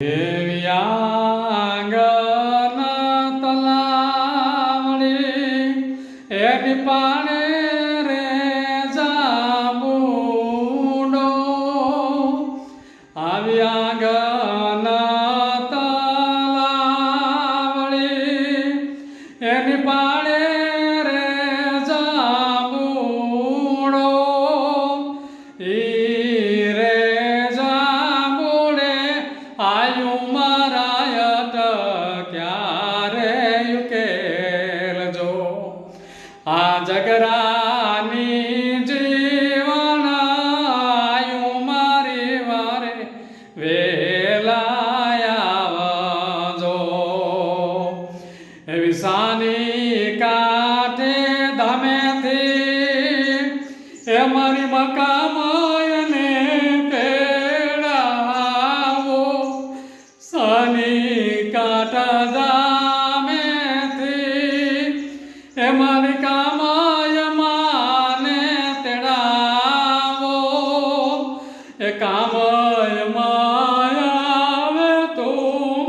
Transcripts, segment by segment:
દેવી તલાવણી એ પાણે જગરાની જીવન આયુ મારી વારે વેલા આવજો. એવી સાની કાંઠે ધામેથી એ મારી મકામયને તેડાવો સાની કાંઠા કામયમાં આવે તો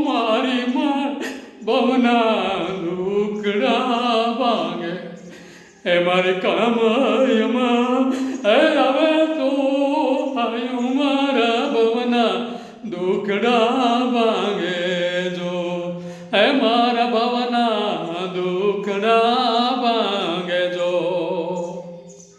મારી મા બહુના લુકડા ભાગે. હે મારી કામયમાં હે આવે તો આવ્યું મારા ભવના દુખડા ભાગે જો. હે મારા ભવના દુખડા